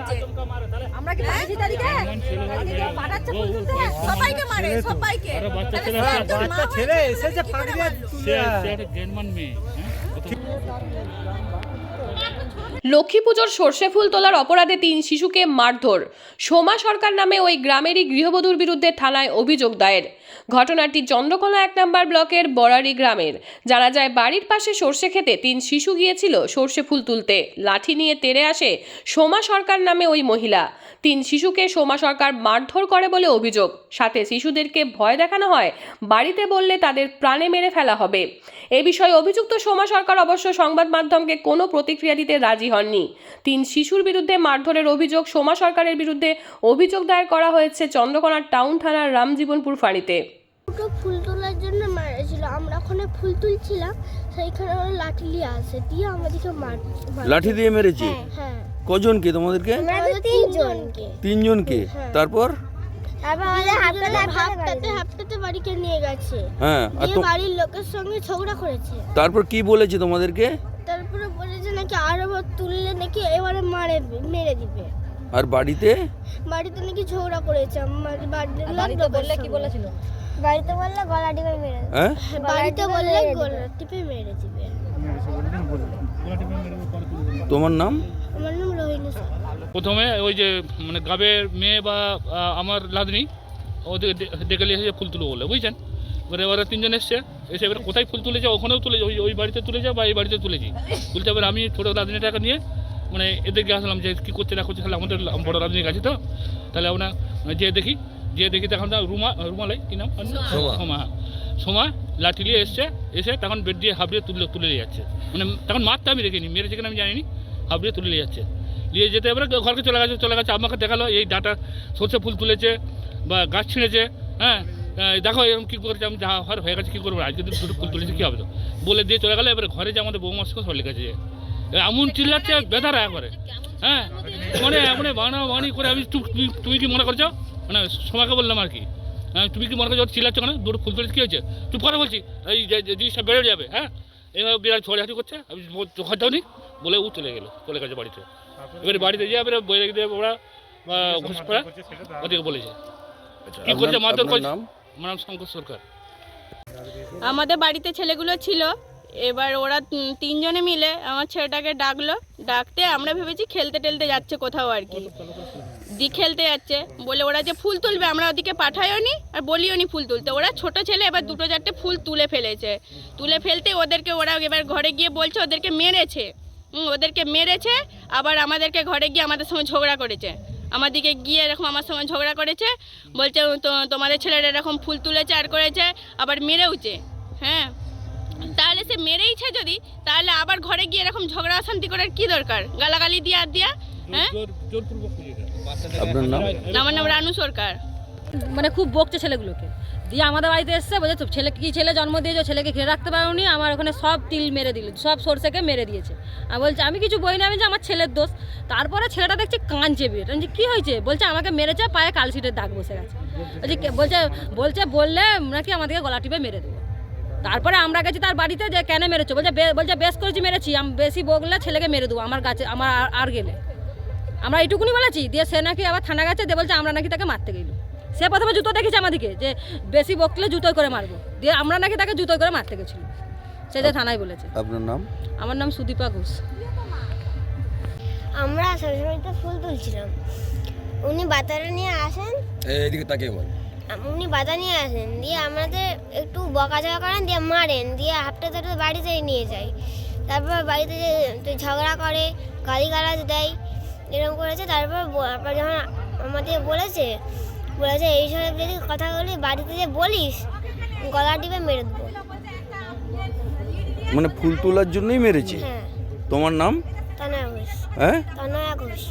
হয়েছে আমরা কি পাঠিয়েছি তাদেরকে পাঠাচ্ছে ফুল তুলতে সবাইকে মারে সবাইকে। বাচ্চা ছেলে সে আছে, একজন মা বাচ্চা হয়ে ছেলে কি এসেছে ফাঁক দিয়ে সে সে একটা জ্ঞানমান মেয়ে হ্যাঁ? লক্ষ্মী পুজোর সর্ষে ফুল তোলার অপরাধে তিন শিশুকে মারধর। সোমা সরকার নামে ওই গ্রামেরই গৃহবধূর বিরুদ্ধে থানায় অভিযোগ দায়ের। ঘটনাটি চন্দ্রকোনা এক নম্বর ব্লকের বরারি গ্রামের। জানা যায়, বাড়ির পাশে সর্ষে খেতে তিন শিশু গিয়েছিল সর্ষে ফুল তুলতে। লাঠি নিয়ে তেড়ে আসে সোমা সরকার নামে ওই মহিলা। তিন শিশুকে সোমা সরকার মারধর করে বলে অভিযোগ। সাথে শিশুদেরকে ভয় দেখানো হয়, বাড়িতে বললে তাদের প্রাণে মেরে ফেলা হবে। এ বিষয়ে অভিযুক্ত সোমা সরকার অবশ্য সংবাদ মাধ্যমকে কোনো প্রতিক্রিয়া দিতে রাজি হননি। তিন শিশুর বিরুদ্ধে মারধরের অভিযোগ সোমা সরকারের বিরুদ্ধে অভিযোগ দায়ের করা হয়েছে চন্দ্রকোনার টাউন থানার রামজীবনপুর ফাঁড়িতে। দুটো ফুল তোলার জন্য মারেছিল। আমরা ওখানে ফুল তুলছিলাম সেইখানে ওরা লাঠি নিয়ে আসে দিয়ে আমাদেরকে মার লাঠি দিয়ে মেরেছে? হ্যাঁ কজনকে তোমাদেরকে? আমাদের তিনজনকে। তিনজনকে। হ্যাঁ। তারপর? তারপর আমাদের হাফটাতে বাড়িকে নিয়ে গেছে। হ্যাঁ আর তো- বাড়ির লোকের সঙ্গে ঝগড়া করেছে। তারপর কি বলেছে তোমাদেরকে? নাকি আরও বার তুললে নাকি এবারে মারে মেরে দিবে। আর বাড়িতে? বাড়িতে নাকি ঝগড়া করেছে আমার বাড়িতে বাড়িতে বললে কি বলেছিল? বাড়িতে বললে গলা টিপে মেরে হ্যাঁ? বাড়িতে বললে গলা টিপে মেরে দিবে। তোমার নাম? আমার নাম রোহিণী প্রথমে ওই যে মানে গাবের মেয়ে বা আমার লাদনি ওদের ডেকে নিয়ে এসে ফুল তুলো বলে বুঝছেন? এবারে ওরা তিনজন এসছে এসে এবারে কোথায় ফুল তুলেছে ওখানেও তুলেছে ওই ওই বাড়িতে তুলেছে বা এই বাড়িতে তুলেছি। তুলতে এবার আমি ছোটো লাদনিটাকে নিয়ে মানে এদেরকে আসলাম যে কী করছে না করছে তাহলে আমাদের বড় লাদনির কাছে তো তাহলে আমরা যে দেখি যে দেখি তখন তো রুমা রুমালাই কি নাম? সোমা। হ্যাঁ। সোমা লাঠি নিয়ে এসছে এসে তখন বেড দিয়ে হাবড়িয়ে তুলে তুলে নিয়ে যাচ্ছে। মানে তখন মারতে আমি রেখেনি মেরেছে কিনা আমি জানিনি হাবড়িয়ে তুলে নিয়ে যাচ্ছে। নিয়ে যেতে এবারে ঘরকে চলে গেছে চলে গেছে আমাকে দেখাল এই ডাটা সর্ষে ফুল তুলেছে বা গাছ ছিঁড়েছে হ্যাঁ। দেখো এরকম কী করেছে আমি যা হওয়ার হয়ে গেছে কী করব? আজকে তো দুটো ফুল তুলেছে কী হবে তো? বলে দিয়ে চলে গেলো এবারে ঘরে যে আমাদের বৌমা সব লিখেছে এমন চিল্লাচ্ছে বেদারা করে হ্যাঁ? মানে মানে বানা বানি করে আমি তুমি তুমি কি মনে করছ? মানে সোমাকে বললাম আর কি। হ্যাঁ তুমি কি মনে করছ চিল্লাচ্ছ কেন? দুটো ফুল তুলেছে কী হয়েছে? চুপ করে বলছি এই জিনিসটা বেড়ে যাবে হ্যাঁ? এভাবে বিরাট ঝড়াঝড়ি করছে আমি ঘর যাওনি বলে ও চলে গেলো চলে গেছে বাড়িতে। এবারে বাড়িতে যেয়ে এবারে বই রেখে দিয়ে ওরা ঘুষ পড়া ওদেরকে বলেছে। কি করছে মারধর করছে? আমার নাম শঙ্কর সরকার। আমাদের বাড়িতে ছেলেগুলো ছিল। এবার ওরা তিনজনে মিলে আমার ছেলেটাকে ডাকলো। ডাকতে আমরা ভেবেছি খেলতে টেলতে যাচ্ছে কোথাও আর কি। দি খেলতে যাচ্ছে। বলে ওরা যে ফুল তুলবে, আমরা ওদিকে পাঠাইও নি আর বলিও নি ফুল তুলতে। ওরা ছোট ছেলে, এবার দুটো চারটে ফুল তুলে ফেলেছে। তুলে ফেলতে ওদেরকে ওরা এবার ঘরে গিয়ে বলছে, ওদেরকে মেরেছে। ওদেরকে মেরেছে, আবার আমাদেরকে ঘরে গিয়ে আমাদের সঙ্গে ঝগড়া করেছে। আমাদিকে গিয়ে এরকম আমার সঙ্গে ঝগড়া করেছে বলছে তো- তোমাদের ছেলেরা এরকম ফুল তুলেছে আর করেছে আবার মেরেওছে। হ্যাঁ? তাহলে সে মেরেইছে যদি তাহলে আবার ঘরে গিয়ে এরকম ঝগড়া অশান্তি করার কি দরকার? গালাগালি দিয়ে আর দিয়া হ্যাঁ? জোর আপনার নাম? আমার নাম রানু সরকার। মানে খুব বকছে ছেলেগুলোকে। দিয়ে আমাদের বাড়িতে এসছে, বলছে ছেলে কি ছেলে জন্ম দিয়েছে? ছেলেকে ঘিরে রাখতে পারোনি? আমার ওখানে সব তিল মেরে দিল, সব সরষেকে মেরে দিয়েছে। আর বলছে, আমি কিছু বই না আমি যে আমার ছেলের দোষ। তারপরে ছেলেটা দেখছি কাঁদছে বিয়ে আমি কী হয়েছে? বলছে, আমাকে মেরেছে, পায়ে কালশিটের দাগ বসে গেছে। বলছি বলছে বলছে, বললে নাকি আমাদেরকে গলা টিপে মেরে দেবে। তারপরে আমরা গেছি তার বাড়িতে, যে কেন মেরেছো? বলছে, "বে- বলছে, বেশ করেছি, মেরেছি। আমি, বেশি বকলে ছেলেকে মেরে দেবো, আমার গাছে, আমার আর- গেলে। আমরা এইটুকুনি বলেছি। দিয়ে সে নাকি আবার থানা গেছে, দিয়ে বলছে, আমরা নাকি তাকে মারতে গেল। সে প্রথমে জুতো দেখেছে আমাদেরকে যে বেশি বকলে জুতোই করে মারবো। দিয়ে আমরা নাকি তাকে জুতোই করে মারতে গেছিল সে যে থানায় বলেছে। আপনার নাম? আমার নাম সুদীপা ঘোষ। আমরা সরস্বতীতে ফুল তুলছিলাম। উনি বাতাটা নিয়ে আসেন। এদিকে তাকে বল। উনি বাতা নিয়ে আসেন। দিয়ে আমাদের একটু বকাঝকা করেন দিয়ে মারেন। দিয়ে হাফটা তাটা বাড়িতে নিয়ে যায়। তারপর বাড়িতে ঝগড়া করে গালিগালাজ দেয় এরকম করেছে। তারপর যখন আমাদের বলেছে বলেছে এইসব যদি কথা বলি বাড়িতে যে বলিস গলা টিপে মেরে দেবো। মানে ফুল তোলার জন্যই মেরেছে? হ্যাঁ। তোমার নাম? তনয়া ঘোষ। হ্যাঁ? তনয়া ঘোষ।